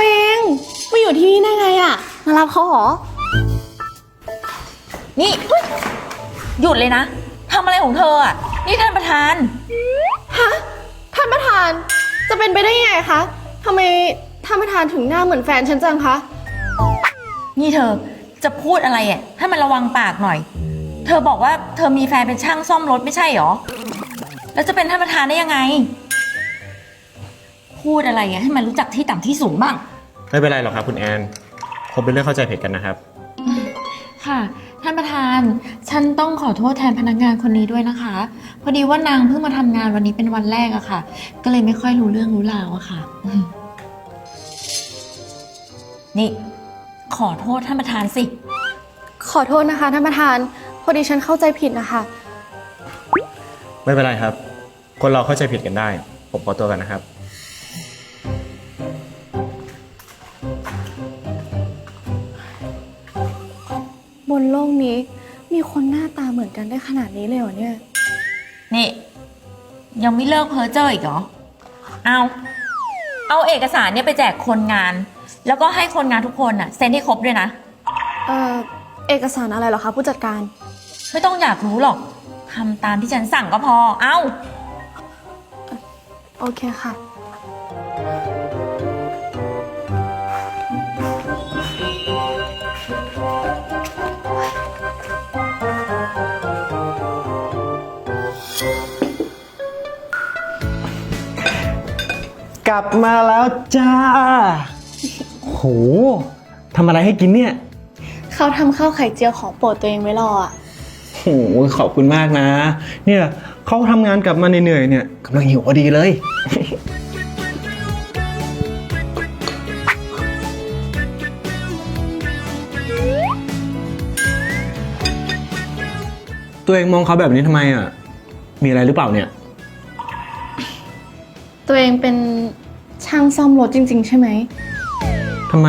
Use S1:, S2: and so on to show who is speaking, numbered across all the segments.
S1: ตัวเองมาอยู่ที่นี่ได้ไงอะมารับเขาเหรอ
S2: นี่เฮ้ยหยุดเลยนะทำอะไรของเธออะ นี่ท่านประธาน
S1: ฮะ ท่านประธาน จะเป็นไปได้ยังไงคะทำไมท่านประธานถึงหน้าเหมือนแฟนฉันจังคะ
S2: นี่เธอจะพูดอะไรอะให้มันระวังปากหน่อย เธอบอกว่าเธอมีแฟนเป็นช่างซ่อมรถไม่ใช่หรอ แล้วจะเป็นท่านประธานได้ยังไง พูดอะไรอะให้มันรู้จักที่ต่ำที่สูงบ้าง
S3: ไม่เป็นไรหรอกครับคุณแอนคงเป็นเรื่องเข้าใจผิดกันนะครับ
S2: ค่ะ ท่านประธาน ฉันต้องขอโทษแทนพนักงานคนนี้ด้วยนะคะ พอดีว่านางเพิ่งมาทำงานวันนี้เป็นวันแรกอะค่ะ ก็เลยไม่ค่อยรู้เรื่องรู้ราวอะค่ะอืมนี่ ขอโทษท่านประธานสิ
S1: ขอโทษนะคะท่านประธาน พอดีฉันเข้าใจผิดนะคะ
S3: ไม่เป็นไรครับ คนเราเข้าใจผิดกันได้ ผมขอตัวกันนะครับ
S1: โลกนี้ มีคนหน้าตาเหมือนกันได้ขนาดนี้เลยเหรอเนี่ย
S2: นี่ ยังไม่เลิกเพ้อเจ้ออีกเหรอ เอา เอาเอกสารเนี่ยไปแจกคนงาน แล้วก็ให้คนงานทุกคนน่ะเซ็นให้ครบด้วยนะ
S1: เอ่อ เอกสารอะไรเหรอคะผู้จัดการ
S2: ไม่ต้องอยากรู้หรอกทำตามที่ฉันสั่งก็พอ เอา
S1: โอเคค่ะ
S4: กลับมาแล้วจ้า โหทำอะไรให้กินเนี่ย
S1: เขาทำข้าวไข่เจียวของโปรดตัวเองไว้รออะ
S4: โหขอบคุณมากนะ เนี่ยเขาทำงานกลับมาเหนื่อยๆเนี่ยกำลังหิวพอดีเลย ตัวเองมองเขาแบบนี้ทำไมอะ มีอะไรหรือเปล่าเนี่ย
S1: ตัวเองเป็น ช่างซ่อมรถจริง ๆ ใช่ไหม
S4: ทำไม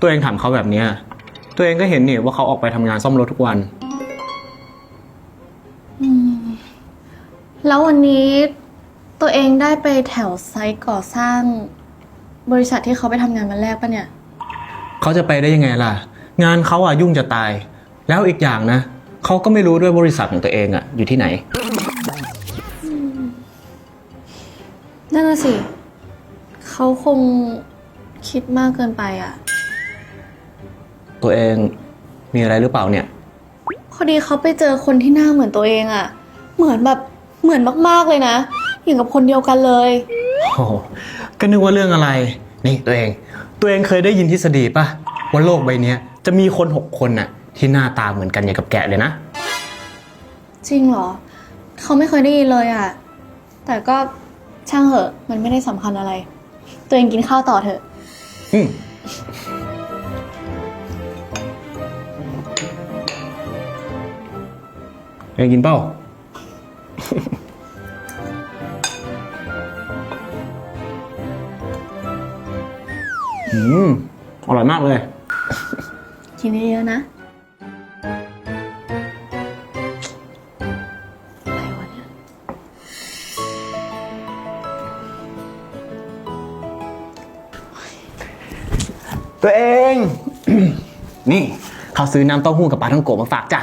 S4: ตัวเองถามเขาแบบเนี้ยตัวเองก็เห็นนี่ว่าเขาออกไปทำงานซ่อมรถทุกวัน
S1: แล้ววันนี้ตัวเองได้ไปแถวไซต์ก่อสร้าง บริษัทที่เขาไปทำงานวันแรกปะเนี่ย
S4: เขาจะไปได้ยังไงล่ะ งานเขาอะยุ่งจะตาย แล้วอีกอย่างนะ เขาก็ไม่รู้ด้วยบริษัทของตัวเองอะอยู่ที่ไหน
S1: นั่นน่ะสิ เขาคงคิดมากเกินไปอะ
S4: ตัวเองมีอะไรหรือเปล่าเนี่ย
S1: พอดีเขาไปเจอคนที่หน้าเหมือนตัวเองอะเหมือนแบบเหมือนมากๆเลยนะ อย่างกับคนเดียวกันเลย
S4: โอ้โหก็นึกว่าเรื่องอะไร นี่ตัวเอง ตัวเองเคยได้ยินทฤษฎีป่ะว่าโลกใบเนี้ยจะมีคนหกคนน่ะที่หน้าตาเหมือนกันอย่างกับแกะเลยนะ
S1: จริงเหรอ เขาไม่เคยได้ยินเลยอะแต่ก็ช่างเหอะ มันไม่ได้สำคัญอะไร ตัวเองกินข้าวต่อเถอะ
S4: อืมเองกินเปล่า อืม อร่อยมากเลย
S1: กินเยอะๆนะ
S4: ตัวเอง นี่เขาซื้อน้ำเต้าหู้กับปลาท่องโกะมาฝากจ้ะ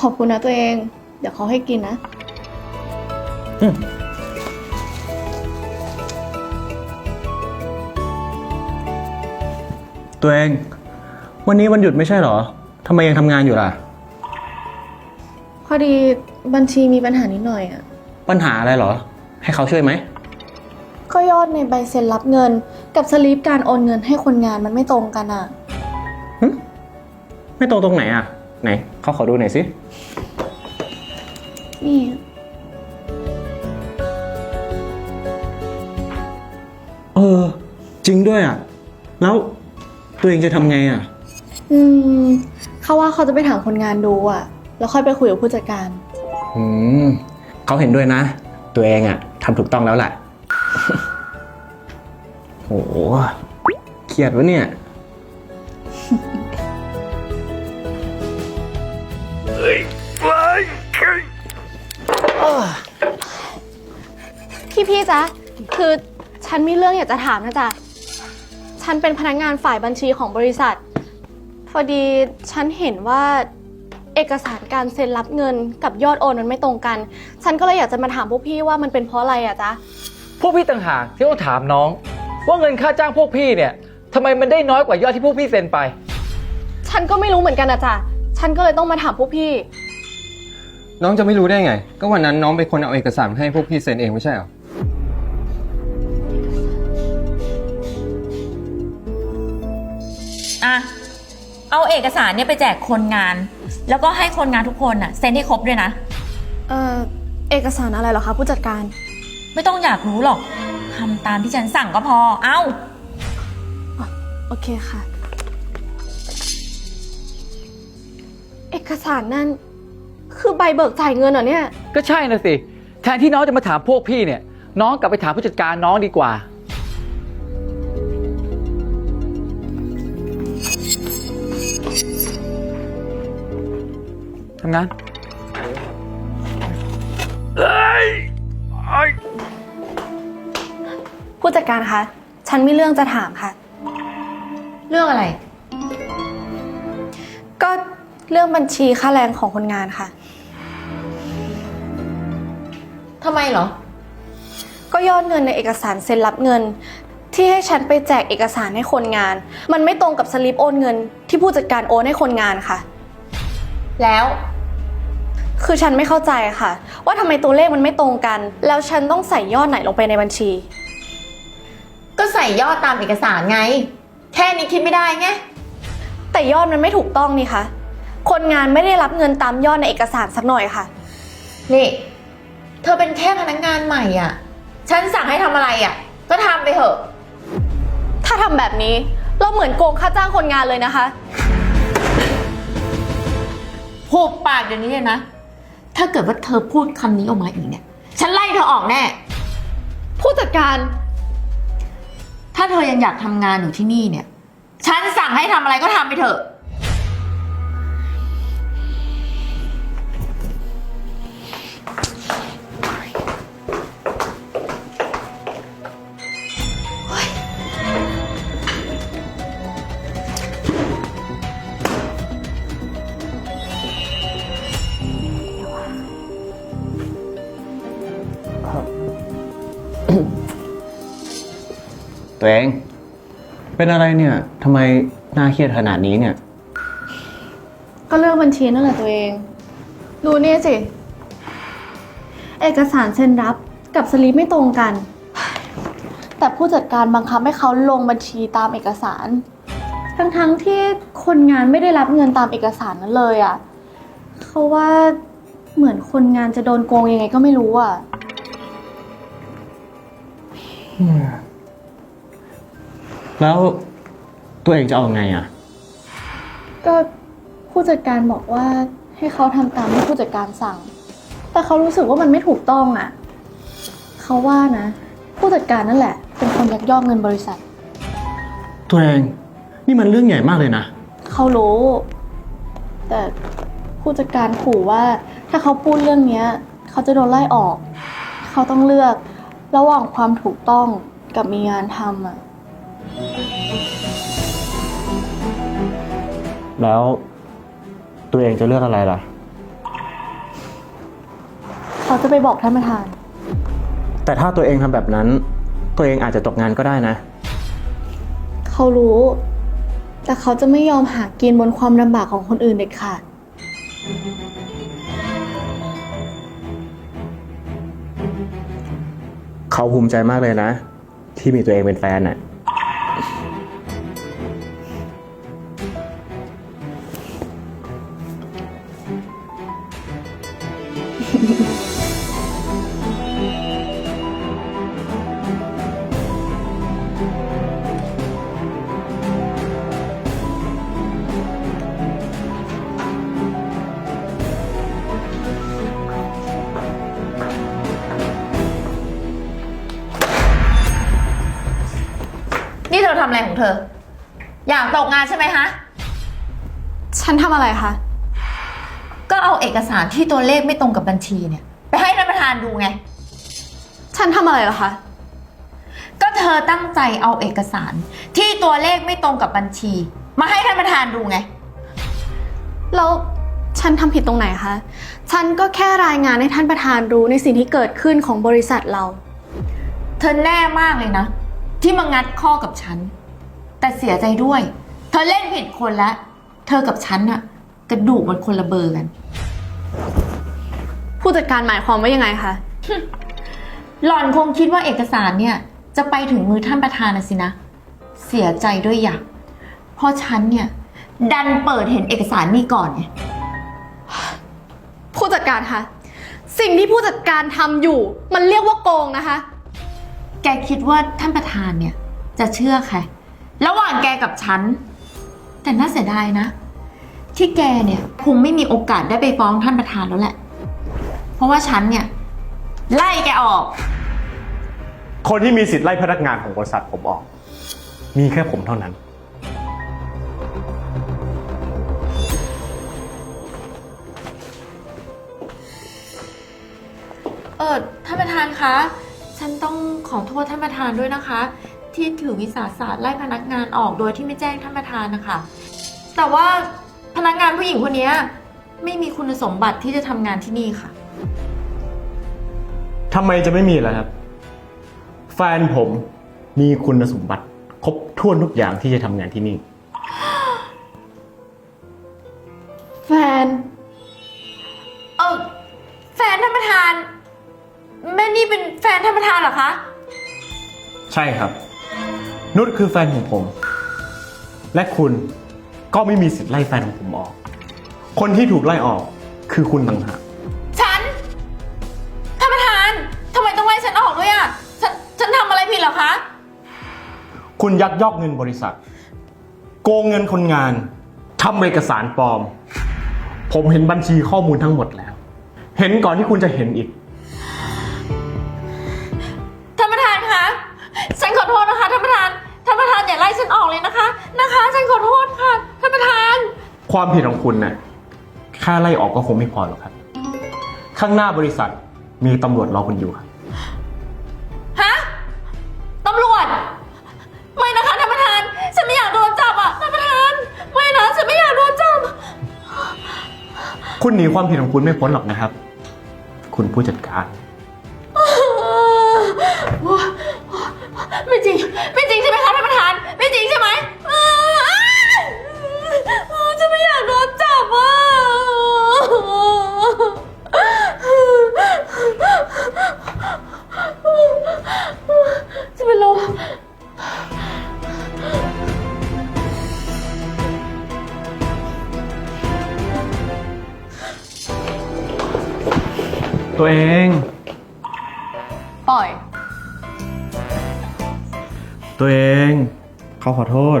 S1: ขอบคุณนะตัวเอง เดี๋ยวเขาให้กินนะ
S4: ตัวเอง วันนี้วันหยุดไม่ใช่เหรอทำไมยังทำงานอยู่ล่ะ
S1: พอดีบัญชีมีปัญหานิดหน่อยอะ
S4: ปัญหาอะไรเหรอ ให้เขาช่วยไหม
S1: ก็ยอดในใบเซ็นรับเงิน กับสลิปการโอนเงินให้คนงานมันไม่ตรงกันอะ
S4: ไม่ตรงตรงไหนอะ ไหนเขาขอดูหน่อยสิ
S1: นี่
S4: เออ จริงด้วยอะ แล้วตัวเองจะทำไงอะ
S1: อืมเขาว่าเขาจะไปถามคนงานดูอะแล้วค่อยไปคุยกับผู้จัดการ
S4: อืมเขาเห็นด้วยนะ ตัวเองอะทำถูกต้องแล้วแหละ โหเครียดวะเนี่ย
S1: พี่พี่จ๊ะ คือฉันมีเรื่องอยากจะถามนะจ๊ะ ฉันเป็นพนักงานฝ่ายบัญชีของบริษัท พอดีฉันเห็นว่าเอกสารการเซ็นรับเงินกับยอดโอนมันไม่ตรงกัน ฉันก็เลยอยากจะมาถามพวกพี่ว่ามันเป็นเพราะอะไรอะจ๊ะ
S5: วกพี่ต่างหากที่ต้องถามน้อง ว่าเงินค่าจ้างพวกพี่เนี่ยทำไมมันได้น้อยกว่ายอดที่พวกพี่เซ็นไป
S1: ฉันก็ไม่รู้เหมือนกันนะจ๊ะฉันก็เลยต้องมาถามพวกพี่
S6: น้องจะไม่รู้ได้ไง ก็วันนั้นน้องเป็นคนเอาเอกสารให้พวกพี่เซ็นเองไม่ใช่เหรอ
S2: อะ เอาเอกสารเนี่ยไปแจกคนงาน แล้วก็ให้คนงานทุกคนอะเซ็นให้ครบด้วยนะ
S1: เอ่อ เอกสารอะไรเหรอคะผู้จัดการ
S2: ไม่ต้องอยากรู้หรอกทำตามที่ฉันสั่งก็พอ เอ้า
S1: โอเคค่ะ เอกสารนั่น คือใบเบิกจ่ายเงินเหรอเนี่ย
S5: ก็ใช่นะสิ แทนที่น้องจะมาถามพวกพี่เนี่ย น้องกลับไปถามผู้จัดการน้องดีกว่า ทำงาน
S1: ผู้จัดการคะ ฉันมีเรื่องจะถามค่ะ
S2: เรื่องอะไร
S1: ก็เรื่องบัญชีค่าแรงของคนงานค่ะ
S2: ทำไมเหรอ
S1: ก็ยอดเงินในเอกสารเซ็นรับเงิน ที่ให้ฉันไปแจกเอกสารให้คนงาน มันไม่ตรงกับสลิปโอนเงิน ที่ผู้จัดการโอนให้คนงานค่ะ
S2: แล้ว
S1: คือฉันไม่เข้าใจค่ะ ว่าทำไมตัวเลขมันไม่ตรงกัน แล้วฉันต้องใส่ยอดไหนลงไปในบัญชี
S2: ก็ ใส่ยอดตามเอกสารไง แค่นี้คิดไม่ได้ไง
S1: แต่ยอดมันไม่ถูกต้องนี่คะ คนงานไม่ได้รับเงินตามยอดในเอกสารสักหน่อยค่ะ
S2: นี่ เธอเป็นแค่พนักงงานใหม่อะ ฉันสั่งให้ทำอะไรอะ ก็ทำไปเถอะ
S1: ถ้าทำแบบนี้ เราเหมือนโกงค่าจ้างคนงานเลยนะคะ
S2: พูดปากเดี๋ยวนี้เลยนะ ถ้าเกิดว่าเธอพูดคำนี้ออกมาอีกเนี่ย ฉันไล่เธอออกแน่
S1: ผู้จัดการ
S2: ถ้าเธอยังอยากทำงานอยู่ที่นี่เนี่ย ฉันสั่งให้ทำอะไรก็ทำไปเถอะ
S7: ตัวเอง เป็นอะไรเนี่ยทำไมน่าเครียดขนาดนี้เนี่ย
S1: ก็เรื่องบัญชีนั่นแหละตัวเอง ดูนี่สิ เอกสารเซ็นรับกับสลิปไม่ตรงกัน แต่ผู้จัดการบังคับให้เขาลงบัญชีตามเอกสาร ทั้งๆที่คนงานไม่ได้รับเงินตามเอกสารนั้นเลยอะ่ะเขาว่าเหมือนคนงานจะโดนโกงยังไงก็ไม่รู้อะ
S7: แล้วตัวเองจะเอาไงอะ
S1: ก็ผู้จัดการบอกว่าให้เขาทำตามที่ผู้จัดการสั่ง แต่เขารู้สึกว่ามันไม่ถูกต้องอะ เขาว่านะ ผู้จัดการนั่นแหละ เป็นคนยักยอกเงินบริษัท
S7: ตัวเองนี่มันเรื่องใหญ่มากเลยนะ
S1: เขารู้ แต่ผู้จัดการขู่ว่า ถ้าเขาพูดเรื่องเนี้ย เขาจะโดนไล่ออก เขาต้องเลือกระหว่างความถูกต้องกับมีงานทำอะ
S4: แล้วตัวเองจะเลือกอะไรล่ะ
S1: เขาจะไปบอกท่านประธาน
S4: แต่ถ้าตัวเองทำแบบนั้น ตัวเองอาจจะตกงานก็ได้นะ
S1: เขารู้ แต่เขาจะไม่ยอมหากินบนความลำบากของคนอื่นเด็ดขาด
S4: เขาภูมิใจมากเลยนะ ที่มีตัวเองเป็นแฟนน่ะ
S2: ของเธอ อยากตกงานใช่ไหมคะ
S1: ฉันทำอะไรคะ
S2: ก็เอาเอกสารที่ตัวเลขไม่ตรงกับบัญชีเนี่ย ไปให้ท่านประธานดูไง
S1: ฉันทำอะไรเหรอคะ
S2: ก็เธธอตั้งใจเอาเอกสารที่ตัวเลขไม่ตรงกับบัญชี มาให้ท่านประธานดูไง
S1: แล้วฉันทำผิดตรงไหนคะ ฉันก็แค่รายงานให้ท่านประธานรู้ในสิ่งที่เกิดขึ้นของบริษัทเรา
S2: เธอแน่มากเลยนะ ที่มางัดข้อกับฉัน แต่เสียใจด้วย เธอเล่นผิดคนแล้วเธอกับฉันอะกระดูกมันคนละเบอร์กัน
S1: ผู้จัดการหมายความว่ายังไงคะ
S2: หล่อนคงคิดว่าเอกสารเนี่ย จะไปถึงมือท่านประธานนะสินะ เสียใจด้วยอย่างเพราะฉันเนี่ย ดันเปิดเห็นเอกสารนี่ก่อนไง
S1: ผู้จัดการคะสิ่งที่ผู้จัดการทำอยู่ มันเรียกว่าโกงนะคะ
S2: แกคิดว่าท่านประธานเนี่ย จะเชื่อใคร ระหว่างแกกับฉัน แต่น่าเสียดายนะ ที่แกเนี่ยคงไม่มีโอกาสได้ไปฟ้องท่านประธานแล้วแหละ เพราะว่าฉันเนี่ย ไล่แกออก
S4: คนที่มีสิทธิ์ไล่พนักงานของบริษัทผมออก มีแค่ผมเท่านั้น
S2: เออท่านประธานคะ ฉันต้องขอโทษท่านประธานด้วยนะคะ ที่ถือวิสาสะไล่พนักงานออกโดยที่ไม่แจ้งท่านประธานนะคะ แต่ว่าพนักงานผู้หญิงคนนี้ไม่มีคุณสมบัติที่จะทำงานที่นี่ค่ะ
S4: ทำไมจะไม่มีล่ะครับ แฟนผมมีคุณสมบัติ ครบถ้วนทุกอย่างที่จะทำงานที่นี่
S1: แฟน
S2: เออแฟนท่านประธาน แม่นี่เป็นแฟนท่านประธานเหรอคะ
S4: ใช่ครับ นุชคือแฟนของผม และคุณก็ไม่มีสิทธิ์ไล่แฟนของผมออก คนที่ถูกไล่ออกคือคุณต่างหาก
S2: ฉัน ท่านประธานทำไมต้องไล่ฉันออกด้วยอะ ฉัน ฉันทำอะไรผิดเหรอคะ
S4: คุณยักยอกเงินบริษัท โกงเงินคนงานทำเอกสารปลอม ผมเห็นบัญชีข้อมูลทั้งหมดแล้ว เห็นก่อนที่คุณจะเห็นอีก
S2: ค
S4: วามผิดของคุณน่ะค่าไล่ออกก็คงไม่พอหรอกครับ ข้างหน้าบริษัทมีตำรวจรอคุณอยู่ครับ
S2: ฮะตำรวจ ไม่นะคะท่านประธาน ฉันไม่อยากโดนจับอะท่านประธาน ไม่นะฉันไม่อยากโดนจับ
S4: คุณหนีความผิดของคุณไม่พ้นหรอกนะครับ คุณผู้จัดการ
S2: ไม่จริง ไม่จริงใช่ไหมคะท่านประธาน
S4: ขาขอโทษ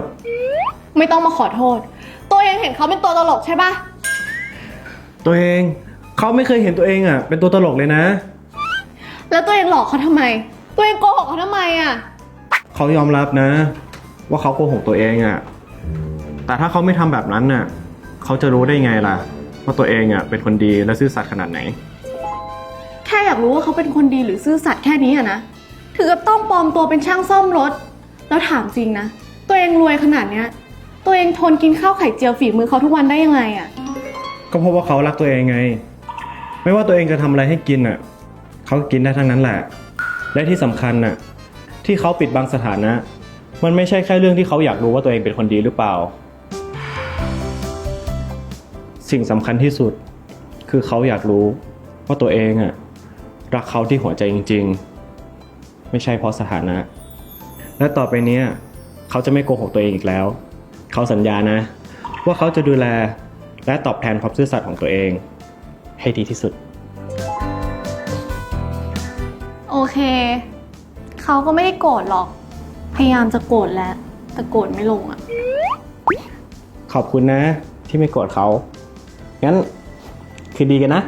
S1: ไม่ต้องมาขอโทษ ตัวเองเห็นเขาเป็นตัวตลกใช่ปะ
S4: ตัวเองเขาไม่เคยเห็นตัวเองอะ เป็นตัวตลกเลยนะ
S1: แล้วตัวเองหลอกเขาทำไม ตัวเองโกหกเขาทำไมอะ
S4: เขายอมรับนะ ว่าเขาโกหกตัวเองอะ แต่ถ้าเขาไม่ทำแบบนั้นน่ะเขาจะรู้ได้ไงล่ะ ว่าตัวเองอะเป็นคนดีและซื่อสัตย์ขนาดไหน
S1: แค่อยากรู้ว่าเขาเป็นคนดีหรือซื่อสัตย์แค่นี้อะนะถึงกับต้องปลอมตัวเป็นช่างซ่อมรถ แล้วถามจริงนะ ตัวเองรวยขนาดเนี้ย ตัวเองทนกินข้าวไข่เจียวฝีมือเขาทุกวันได้ยังไงอะ
S4: ก็เพราะว่าเขารักตัวเองไง ไม่ว่าตัวเองจะทำอะไรให้กินอะเขาก็กินได้ทั้งนั้นแหละ และที่สำคัญน่ะที่เขาปิดบังสถานะ มันไม่ใช่แค่เรื่องที่เขาอยากรู้ว่าตัวเองเป็นคนดีหรือเปล่า สิ่งสำคัญที่สุดคือเขาอยากรู้ว่าตัวเองอะรักเขาที่หัวใจจริง ๆ ไม่ใช่เพราะสถานะ และต่อไปเนี้ย เขาจะไม่โกหกตัวเองอีกแล้ว เขาสัญญานะ ว่าเขาจะดูแลและตอบแทนความซื่อสัตย์ของตัวเอง ให้ดีที่สุด
S1: โอเค เขาก็ไม่ได้โกรธหรอก พยายามจะโกรธแล้ว แต่โกรธไม่ลงอะ
S4: ขอบคุณนะ ที่ไม่โกรธเขา งั้น คือดีกันนะ